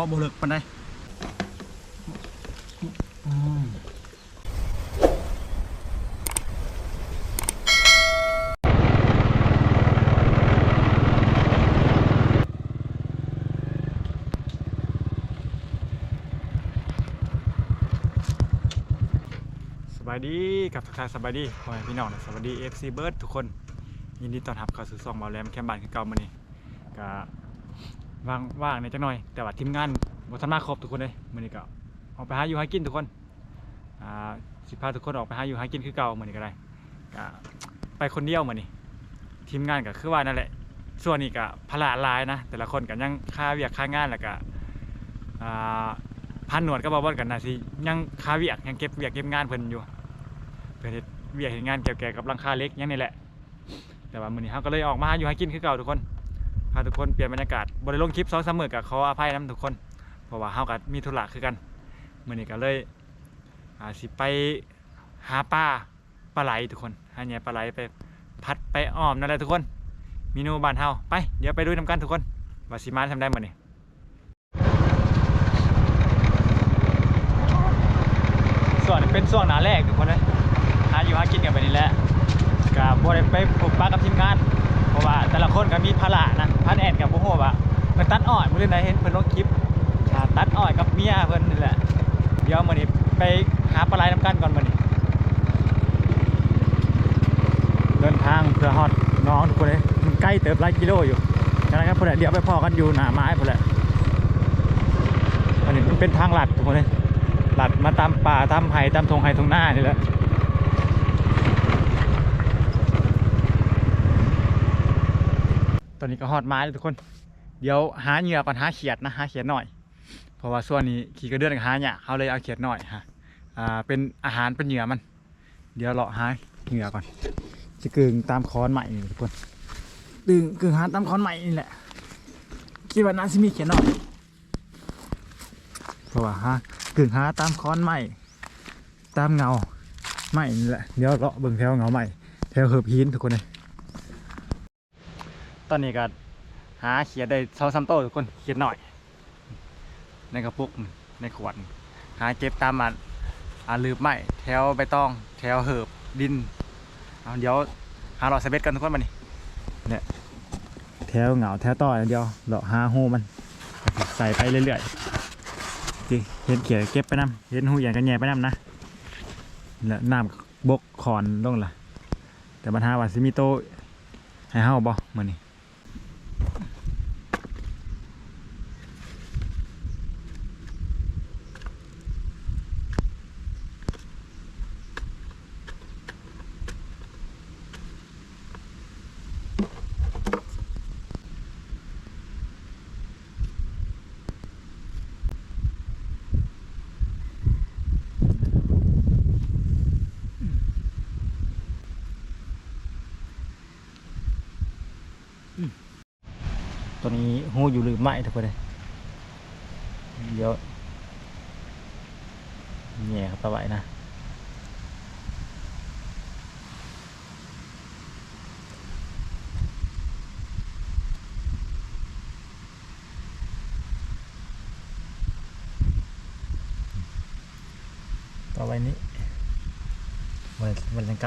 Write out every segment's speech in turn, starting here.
าะบ่เลิกปานใดอืมสบายดีกับทุกท่านสบายดีพ่อแม่พี่น้องนะสวัสดี FC เบิร์ดทุกคน ยินดีต้อนรับเข้าสู่ซองเบาแหลมแคมป์บ้านคือเก่ามื้อนี้ก็ ว่างว่างในอยจักหน่อย แต่ว่าทีมงานบทันมาครบทุกคนเลยมือนี้ก็ออกไปหาอยู่หากินทุกคนอ่าสิพาทุกคนออกไปหาอยู่หากินคือเก่ามือนี้ก็ได้ก็ไปคนเดียวมือนี้ทีมงานก็คือว่านั่นแหละ ส่วนนี้ก็พละหลายนะ แต่ละคนก็ยังค่าเวียกค่างานแล้วก็อ่าพันหนวดก็บ่บ่กันนะสิยังค่าเวียกยังเก็บเวียกเก็บงานเพิ่นอยู่เพิ่นเฮ็ดเวียกเฮ็ดงานเกี่ยวแก่กับหลังคาเล็กยังนี่แหละแต่ว่ามือนี้เราก็เลยออกมาหาอยู่ให้กินคือเก่าทุกคน ทุกคนเปลี่ยนบรรยากาศบ่ได้ลงคลิป2-3มื้อก็ขออภัยนํทุกคน เพราะว่าเฮาก็มีธุระคือกันมื้อนี้ก็เลยอาสิไปหาปลาปลาไหลทุกคนหาแหน่ยปลาไหลไปพัดไปอ้อมนั่นแหละทุกคนเมนูบ้านเฮาไปเดี๋ยวไปดูนํกันทุกคนว่าสิมาทำได้มื้อนี้ส่วนเป็นช่วงหนาแรกทุกคนเลยหาอยู่หากินกันไปนี่แหละกับบได้ไปพบปะกับทีมงาน ราะว่าแต่ละคนก็มีภาระนะพันแอนกับโอ้โหว่าเพิ่นตัดอ้อยมื้อนไหนเห็นเพิ่นลงคลิปตัดอ้อยกับเมียเพิ่นนี่แหละ เดี๋ยวมื้อนี้ไปหาปลาไหลน้ำกันก่อนมื้อนี้เดินทางเพื่อฮอดน้องทุกคนเลยมันใกล้เติบหลายกิโลอยู่นะครับพุ่นเดี๋ยวไปพอกันอยู่หน้าไม้พุ่นแหละอันนี้เป็นทางลัดทุกคนเลยลัดมาตามป่าตามไห่ตามทงไห่ทงหน้านี่แหละ ตอ นี้ก็ฮอดไม้แล้วทุกคน เดี๋ยวหาเหยื่อก่อนหาเขียดนะหาเขียดหน่อย เพราะว่าส่วนนี้ขี่กระเดื่อนกับหาเนี่ยเขาเลยเอาเขียดหน่อยฮะอ่าเป็นอาหารเป็นเหยื่อมัน เดี๋ยวเลาะหาเหยื่อก่อน จะกึ่งตามคอนใหม่นี่ทุกคนดึงกึ่งหาตามคอนใหม่นี่แหละคิดว่าน่าจะมีเขียดหน่อยเพราะว่าฮะกึ่งหาตามคอนใหม่ตามเงาใหม่นี่แหละเดี๋ยวเลาะเบิ่งแถวเงาใหม่แถวเหือบหินทุกคนเลย ตอนนี้ก็หาเขียดได้เท่าซ้ำโตทุกคนเขียดหน่อย ในกระปุกในขวด หาเก็บตามมาอ่าลืบไม้แถวใบตอง แถวเหิบดินเอาเดี๋ยวหาหลอดสเบ็ดกันทุกคนมานี่เนี่ยแถวเหงาแถวต่ออย่เดียวหลอหาหูมันใส่ไปเรื่อยๆจิเห็นเขียดเก็บไปน้ำเห็นหูอย่างกันแย่ไปน้ำนะแล้วน้ำบกขอนลงล่ะ แต่ปัญหาว่าซิมิโตให้เฮาบ่มื้อนี้ตัวนี้ หูอยู่หรือไม่ทุกคนเลยเดี๋ยวแง่เข้าไปไว้นะ ต่อไปนี้มันมันยังก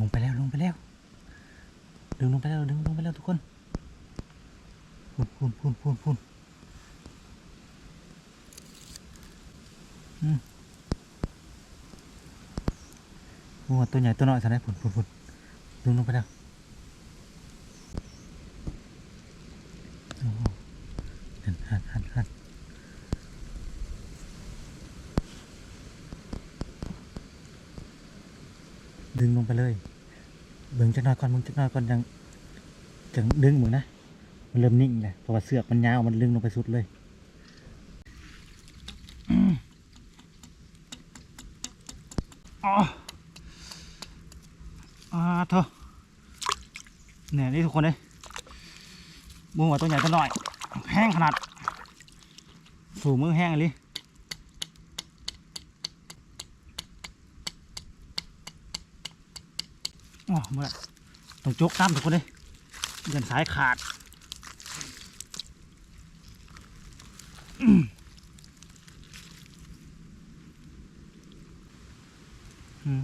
ลงไปแล้วลงไปแล้ว ดึงลงไปแล้วดึงลงไปแล้วทุกคนพุ่นพุ่นพุ่นพุ่นพุ่นอืมโอ้ตัวใหญ่ตัวน้อยสันได้พุ่นพุ่นพุ่นดึงลงไปแล้วโอ้โหหันหันหันหัน งไปเลย เบิ่งจักหน่อยก่อนเบิ่งจักหน่อยก่อนจังจังดึงมึงนะ มันเริ่มนิ่งเลยเพราะว่าเสือกมันยาวมันลึงลงไปสุดเลยอ๋ออ่าเถอะเนี่ยนี่ทุกคนเลยบุ้งว่าตัวใหญ่ตัวน้อย แห้งขนาด สู่มือแห้งเลย อ๋อเมื่อต้องจกน้ำทุกคนเลยเดินสายขาดอืมอืม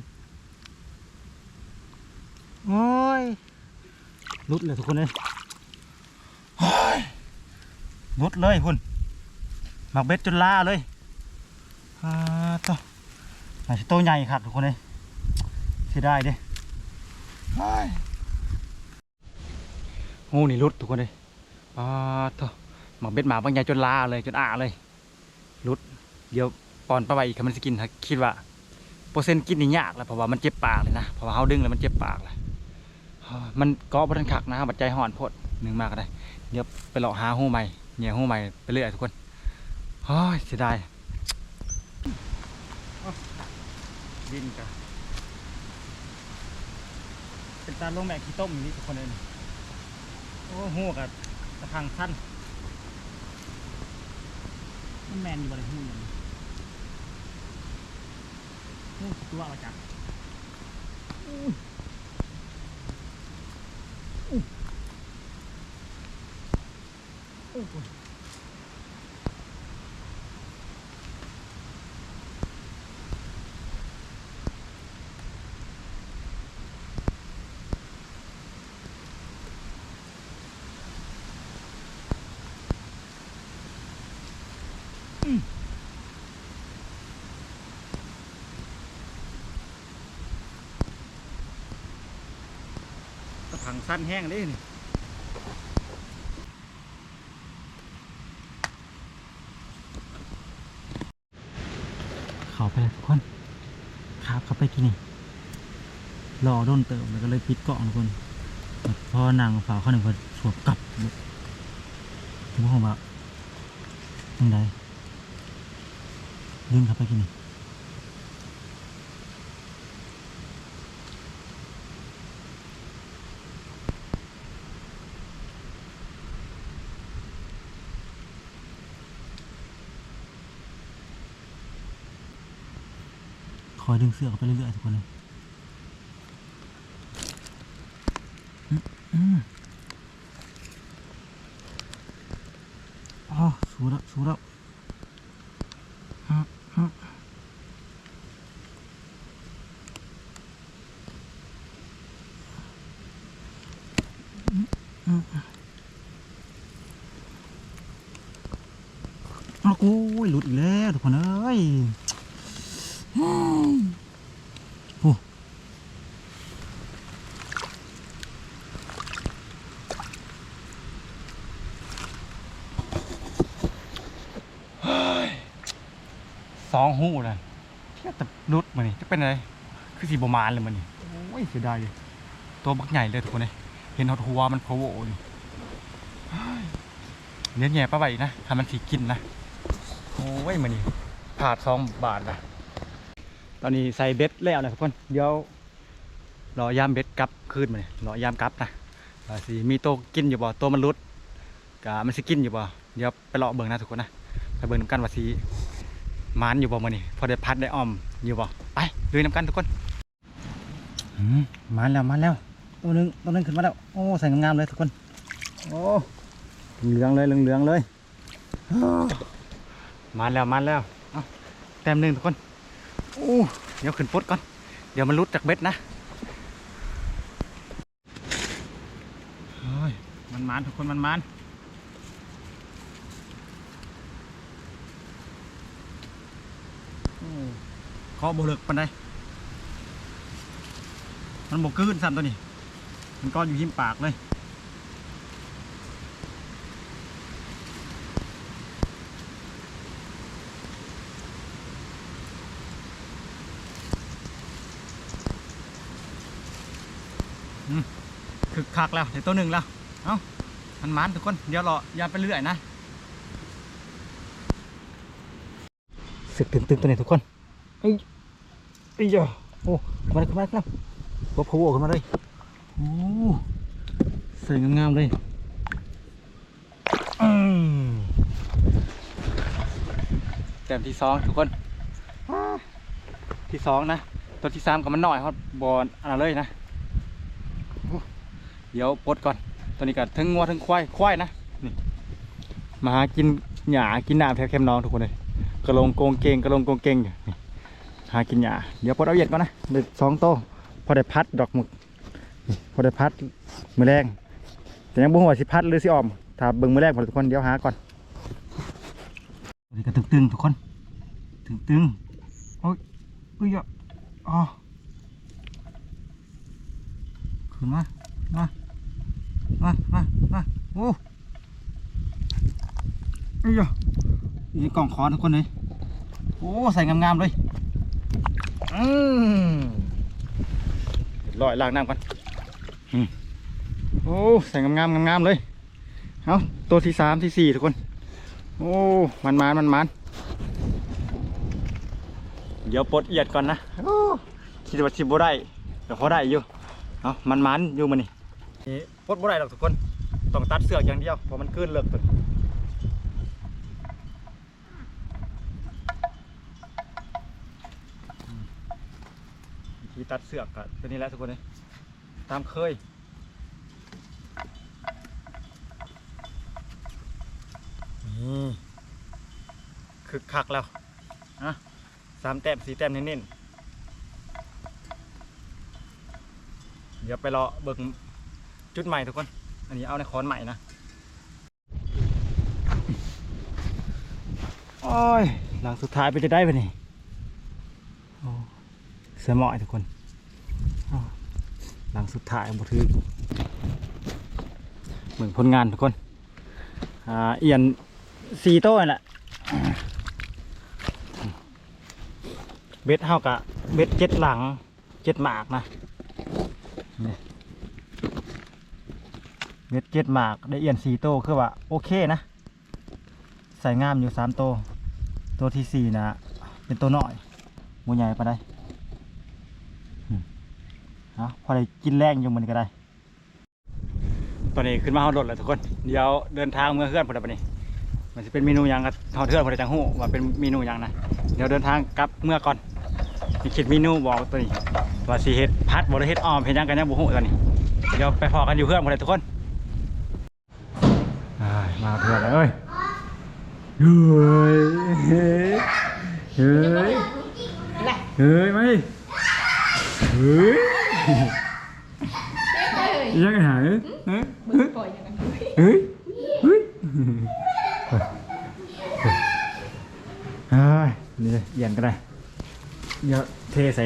โอ้ยรุดเลยทุกคนเลยโอ้ยรุดเลยคุณหมักเบ็ดจนล่าเลยอ่าต่ออาจจะโตวใหญ่ครับทุกคนเลยเสียดายเด้ โอ้ยงูนี่รุดทุกคนเลยอ่าต่อหมักเบ็ดหมาบางใหญ่จนลาเลยจนอาเลยรุด เดี๋ยวปอนปลาไปอีกครับมันจะกินถ้าคิดว่าเปอร์เซ็นต์กินนี่ยากแล้วเพราะว่ามันเจ็บปากเลยนะเพราะว่าเขาดึงแล้วมันเจ็บปากเลยอ่ามันเกาะบนขักนะบัดใจห่อนโพดหนึ่งมากก็ได้เดี๋ยวไปเลาะหาหูใหม่เหนี่ยหูใหม่ไปเรื่อยทุกคนโอ้ยเสียดายดินกัน เป็นตาลงแม่ขี้ต้มอย่างนี้ทุกคนเลยนี่โอ้หูกับตะพังสั้นมันแมนอยู่บริหูอย่างนี้หูตัวเอาจับอู้อู้อู้ตะพังสั้นแห้งเลยนี่เขาไปเลยทุกคนครับเขาไปกินนี่รอโดนเติมแล้วก็เลยปิดเกาะทุกคนพอนางฝ่าข้าหนึ่งคนสวบกลับถึงผมว่ายังไงดึงเขาไปกินนี่ อยดึงเสือกไปเรื่อยๆทุกคนเลยอ๋อสูแล้วสูแล้วอืมอืมอืมอืมอ้าวโอ้ยหลุดอีกแล้วทุกคนเอ้ย โอ้ส องหูนะแต่รุดมานี่จะเป็นอะไรคือสีบมานเลยมันนี่โอ้ยเสียดายเลยตัวบักใหญ่เลยทุกคนเลยเห็นหัวมันโผล่อยู่เฮ้ยเลี้ยแย่ป้าใบนะทำมันสีกินนะโอ้ยมันนี่ผาดสองบาทนะตอนนี้ใส่เบ็ดแล้วนะทุกคนเดี๋ยวรอยามเบ็ดกลับคืนมาเนี่ยรอยามกลับนะสิมีโตกินอยู่บ่ตัวมันรุดกะมันสิกินอยู่บ่เดี๋ยวไปเลาะเบิ่งนะทุกคนนะไปเบิ่งน้ำกันว่าสิ มานอยู่บ่มื้อนี้พอได้พัดได้อ้อมอยู่บ่ไปลุยน้ำกันทุกคนอืมมานแล้วมานแล้วตัวหนึงตัวหนึงขึ้นมาแล้วโอ้ใส่งามๆเลยทุกคนโอ้เหลืองๆเลยเหลืองๆเลยอ้าวมานแล้วมานแล้วเอ้าแต้มหนึ่งทุกคนโอ้เดี๋ยวขึ้นปดก่อนเดี๋ยวมันรุดจากเบ็ดนะเฮ้ยมันมันทุกคนมันมัน เคาะโบเลิกปันไดมันบกกืนสั่นตัวนี้ มันก็อนอยู่หิมปากเลยคึกคักแล้วเดี๋ยวตัวหนึ่งแล้ว เอ้ามันมันทุกคน เดี๋ยวรอยาไปเรื่อยนะสึกตึงๆตัวนี้ทุกคนเอ้ย เอ้ยอะโอ้มาขึ้นมาขึ้นมาตัวพะโวขึ้นมาเลยโอ้ใส่งามๆเลยแต้มที่สองทุกคน ที่สองนะ ตัวที่สามกับมันหน่อยครับบอลอะไรเลยนะ เดี๋ยวปลดก่อน ตัวนี้ก็ทั้งงัวทั้งควายควายนะนี่มาหากินหญ้ากินน้ำแถวแคมป์น้องทุกคนเลยกระลงโกงเกงกระลงโกงเกงอยู่ หากินหญ้าเดี๋ยวปลดเอาเหยียดก่อนนะเด็ดสองโตพอได้พัดดอกหมึกพอได้พัดมือแรงแต่ยังบ่หัวาสิพัดหรือสิออมถ้าเบิ่งมือแรกพอทุกคนเดี๋ยวหาก่อนนี้ก็ตึงๆทุกคนตึงๆโอ้ยอุ้ยอะอ๋อขึ้นมามามามามาโอ้ยอะนี่กล่องคอนทุกคนเลยโอ้ใส่งามๆเลย อืมลอยล้างน้ำก่อนอืมโอ้ใส่งามๆงามๆเลยเอาตัวที่สามที่สี่ทุกคน โอ้มันมันมันมันเดี๋ยวปลดเอียดก่อนนะโอ้คิดว่าสิบ่ได้แต่พอได้อยู่เอามันมันๆอยู่มันนี่นี่ปลดบ่ได้หรอกทุกคน ต้องตัดเสือกอย่างเดียวเพราะมันขึ้นเลิกตัวนี้อืมวิธี ตัดเสือกก็ตัวนี้แหละทุกคนเลยตามเคยนี่คึกคักแล้วสามแต้มสี่แต้มเน้นๆเดี๋ยวไปรอเบิ่งจุดใหม่ทุกคน อันนี้เอาในคอนใหม่นะโอ้ย หลังสุดท้ายไปจะได้ปะนี่เสือหมอยทุกคน หลังสุดท้ายบ่ถือเหมือนผลงานทุกคนอ่าเอียนสี่โต้นแหละเบ็ดเท่ากับเบ็ดเจ็ดหลังเจ็ดหมากนะเบ็ดเจ็ดหมากได้เอียนสี่โตวคือว่าโอเคนะ ใส่งามอยู่สามโตวตัวที่สี่นะเป็นตัวน้อยมูใหญ่ปะได้ พอได้กินแรงอยู่มันก็ได้ ตอนนี้ขึ้นมาเอารถแล้วทุกคน เดี๋ยวเดินทางเมื่อเพื่อนพอดีปนี่มันจะเป็นเมนูยังกับทอดเทือนพอดีจังหู้ว่าเป็นเมนูยังนะเดี๋ยวเดินทางกลับเมื่อก่อนมีคิดเมนูบอกตัวนี้ว่าสีเฮ็ดพัดบริเฮ็ดอ้อมเฮ็ดยังกันยังบุหูตัวนี้ เดี๋ยวไปพอกันอยู่เพื่อนหมเลยทุกคนอ้ายมาเพื่อนเลยเอ้ยเฮ้ยเฮ้ยเฮ้ยเฮ้ยไม่เฮ้ย ยังไงหาเฮ้ยเฮ้ยมึงปล่อยอย่างนั้นเฮ้ยเฮ้ยเฮ้ยนี่เอียนก็ได้เดี๋ยวเทใส่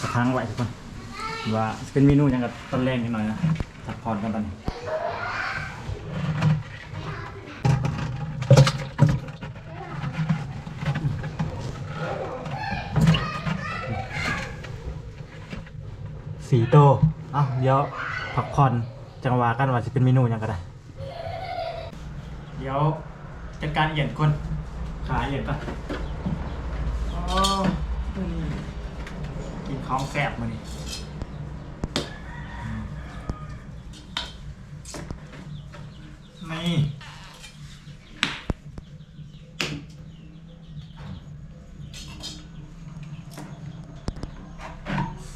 กระถางไว้ทุกคนว่าเป็นเมนูหยังกับตอนแรกนิดหน่อยนะพักผ่อนกันตอนนี้ สีโตเอ้าเดี๋ยวพักผ่อนจังหวะกันว่าจะเป็นเมนูหยังก็ได้ เดี๋ยวจัดการเอียนคนขาเอียนก่อนอ๋อนี่กินของแซ่บมานี่นี่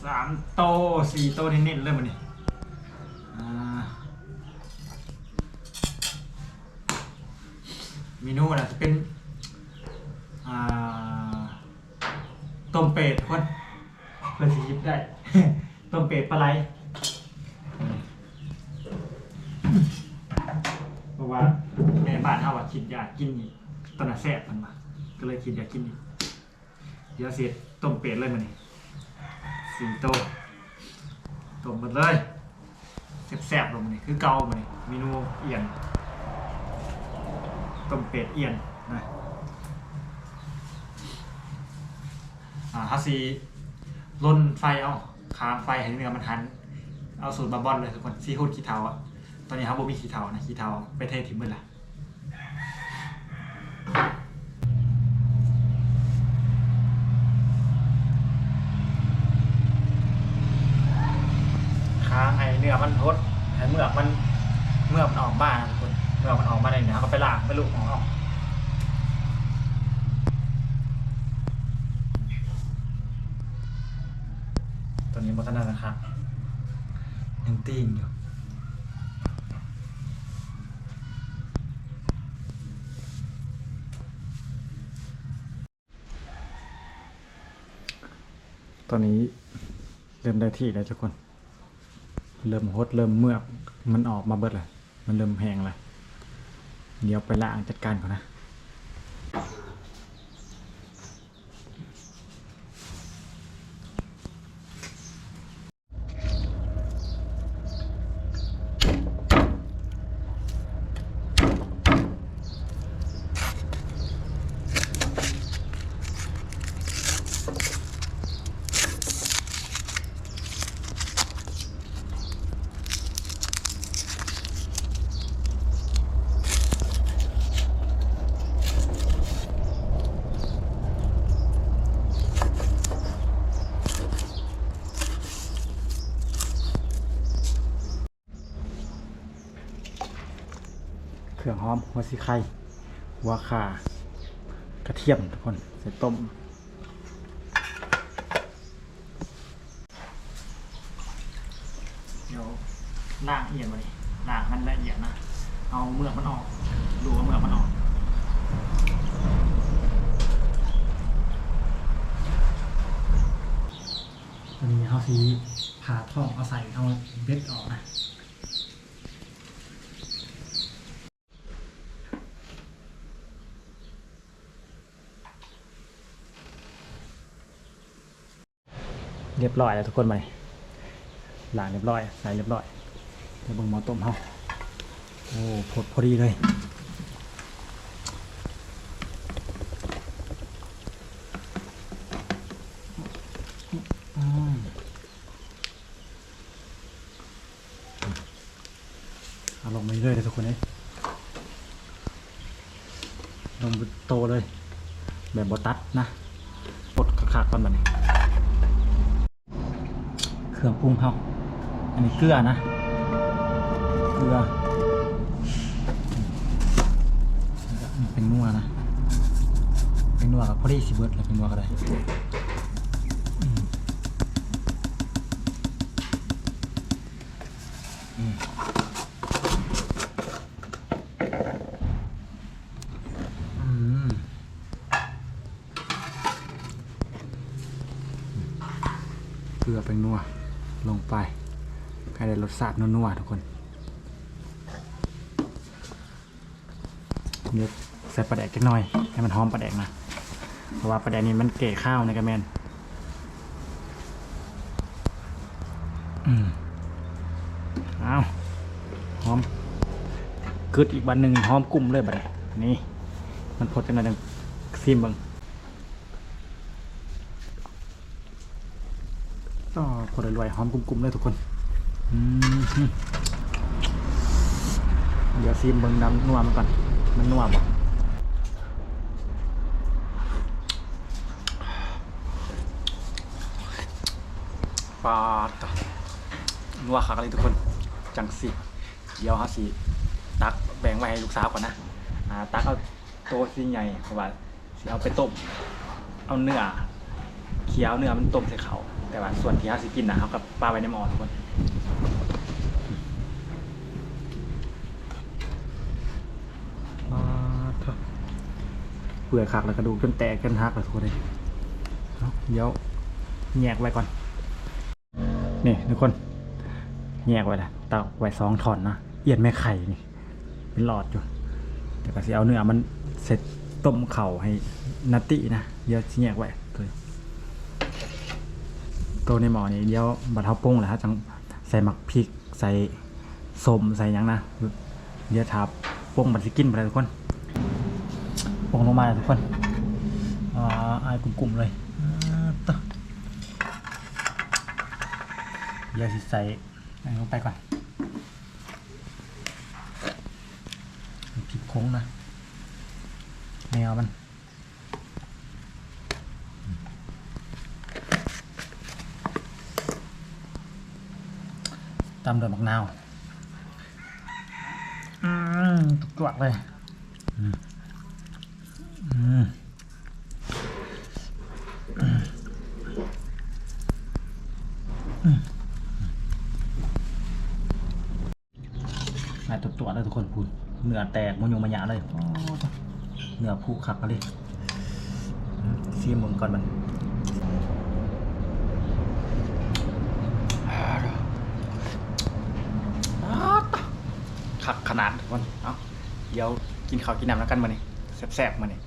สาม โตสี่โตเน้นๆเลยมันนี่อ่า เมนูน่ะจะเป็น อ่า ต้มเป็ดทุกคนเพื่อสิหยิบได้ ต้มเป็ดปลาไหลเพราะว่าในบ้านเฮาอะคิดอยากกินนี่ตอนน่ะแซ่บมันมาก็เลยคิดอยากกินนี่เดี๋ยวเสร็จต้มเป็ดเลยมันนี่สี่โตว ต้มหมดเลยแซ่บๆลงมันนี่คือเกามันนี่เมนูเอียนต้มเป็ดเอียนนะอ่าฮัสซีลนไฟเอาค้างไฟให้เนื้อมันหัน เอาสูตรบาบอนเลยทุกคนซีฮูดขี้เทาอะตอนนี้ครับโบมีขี้เทานะขี้เทาไปเททิ้งหมดละค้างให้เนื้อมันทดให้เมือกมันเมือกมันออกบ้างนะทุกคนเมือกมันออกมาในเนื้อเขาก็ ไปลูกของออกตอนนี้บัตนานะครับยังตีนอยู่ตอนนี้เริ่มได้ที่แล้วทุกคน เริ่มฮดเริ่มเมือกมันออกมาเบิดเลยมันเริ่มแหงเลย เดี๋ยวไปล้างจัดการก่อนนะ รื่องหอมหัวสีไข่หัวข่ากระเทียมทุกคนใส่ต้มเดี๋ยวล่างละเอียดมาดิล่างมันละเอียดนะ เอาเมือกมันออกดูว่าเมือกมันออกอันนี้เขาสีผ่าท่องเอาใส่เอาเบ็ดออกนะ เรียบร้อยแล้วทุกคนไปหลังเรียบร้อยใส่เรียบร้อยเดี๋ยวเบิ่งหมอต้มเฮาโอ้พอพอดีเลยอืมเอาลงมาเรื่อยๆเลยทุกคนเลยลงโตเลย แบบบตัดนะปลดขาดๆก่อนบัดนี้ เครื่อ งเฮาอันนี้เกลือนะ เกลือเป็นนัวนะ เป็นนัวกับพอดีสิเบิร์ดแล้วเป็นนัวก็ได้อืมอืมอืม เกลือเป็นนัวลงไปให้ได้รสชาตินัวๆทุกคน เดี๋ยวใส่ปลาแดกจักหน่อย ให้มันหอมปลาแดกนะ เพราะว่าปลาแดกนี้มันเก๋ข้าวในกระแมนอืมเอาหอมกึดอีกบันหนึ่งหอมกลุ่มเลยบัดนี้นี่ มันพดจังหน่อยจังซิมบิงก็พอรวยๆหอมกลุ่มๆเลยทุกคน เดี๋ยวซีมเบิ้งน้ำนัวมันก่อน มันนัวบ่ปาดต่อนัวคักเลยทุกคน จังสิ เดี๋ยวฮาสิ ตักแบ่งไว้ให้ลูกสาวก่อนนะอ่าตักเอาโตสิใหญ่เพราะว่าสิเอาไปต้ม เอาเนื้อเคี้ยวเนื้อมันต้มใส่เขาแต่ว่าส่วนที่เขาสิกินนะเขากับปลาไว้ในหม้อทุกคนปลาเถอะเปื่อยคักแล้วกระดูกจนแตกจนหักเลยทุกคนเลยเดี๋ยวแยกไว้ก่อน นี่ทุกคนแยกไว้ละตักไว้สองท่อนนะเอียดแม่ไข่นี่เป็นหลอดอยู่แต่ก็สิเอาเนื้อมันเสร็จต้มเข่าให้นัตตินะเดี๋ยวแยกไว้เลยตัวในหมอนี่เดี๋ยวบัดเทาปรุงแหละฮะจังใส่หมักพริกใส่สมใส่ยังนะเดี๋ยวทับปรุงบัดสิกินไปเลยทุกคน ปงลงมาเลยทุกคนอ่าอายกลุ่มๆเลยต่อเดี๋ยวสิใส่ใส่ลงไปก่อนพริกโค้งนะแนวมันตำด้วยมะนาวอืมตุกจวกเลยอืมอืมอืมมาตุกจวกเลยทุกคนพูดเนื้อ แตกมันยงมันหยาเลยโอ้ตายเนื้อผูขักมาเลยอืมซีมึงก่อนมันขักขนาดทุกคนเอ้าเดี๋ยวกินข้าวกินน้ำแล้วกันมาเนี่ยแซ่บๆมาเนี่ย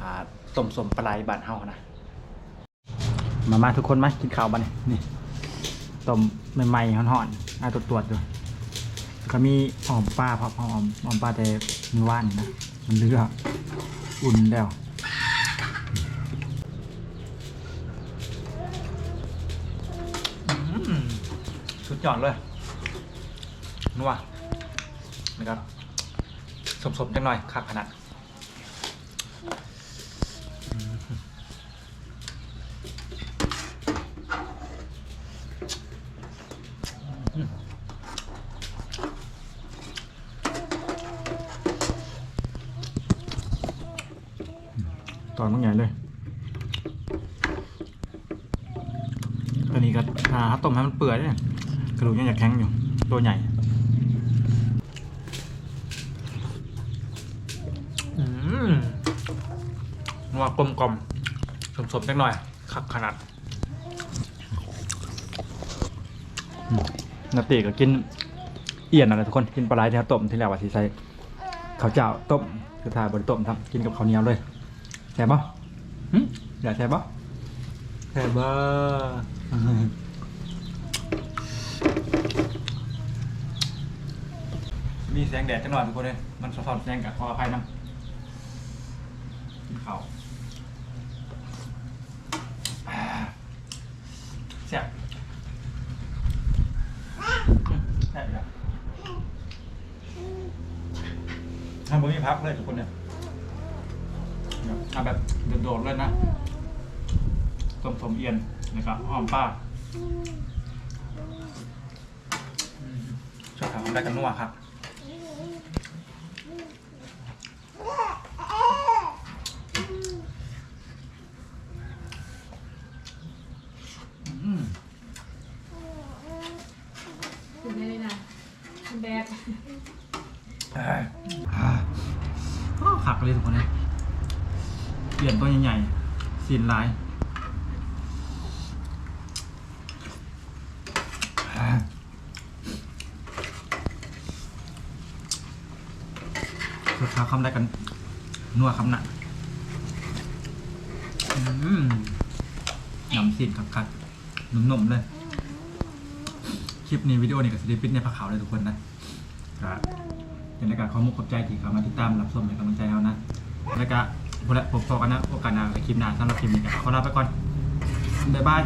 อ่าต้มสมปลาไหลบานเฮานะมามาทุกคนมากินข้าวบ้านนี่ต้มใหม่ๆห่อนๆน่าตรวจๆดู ก็มีหอมปลาพับหอมหอมปลาแต่มือว่านนะ มันเลือกอุ่นแล้วอืมสุดยอดเลยนัวนะครับสมๆจังหน่อยคักขนาดอืม ตอนมันใหญ่เลย อันนี้ก็หาต้มให้มันเปื่อยเนี่ยกระดูกยังอยากแข็งอยู่ ตัวใหญ่นัวกลมกลมสมสมๆจังหน่อยคักขนาดนาตีก็กินเอี่ยนอะไรทุกคนกินปลาไหลที่เขาต้มที่แล้วว่าสีใส่ข้าวเจ้าต้มคือทาบนต้มทำกินกับข้าวเหนียวเลย ซ่บปะหึอยากแซ่บปะแซ่บบ้ามีแสงแดดจังหน่อยทุกคนเลยมันสะท้อนแสงกับขออภัยนะกินข้าวอ่าแซ่บแซ่บอยู่ทำบะหมี่พักเลยทุกคนเนี่ยเอาแบบโดดๆเลยนะต้มสมเอียนนะครับหอมป้าอืมชอบทำได้กันนัวครับอืมถึงได้เลยนะแบบเอ้ยอ่าอ้าวขักเลยทุกคนเลย เปลี่ยนตัวใหญ่ๆสีนลายสุดท้ายคำได้กัน นัวคำหนักยำสีนคักๆนุ่มๆเลย คลิปนี้วิดีโอนี้กับสติปิดในผักขาวเลยทุกคนนะก็เป็นรายการข้อมูลขอบใจที่เข้ามาติดตามรับชมเป็นกำลังใจเอานะแล้วก็ ผมพอกันนะโอกาสหน้าคลิปหน้าสำหรับคลิปนี้ขอลาไปก่อนบ๊ายบาย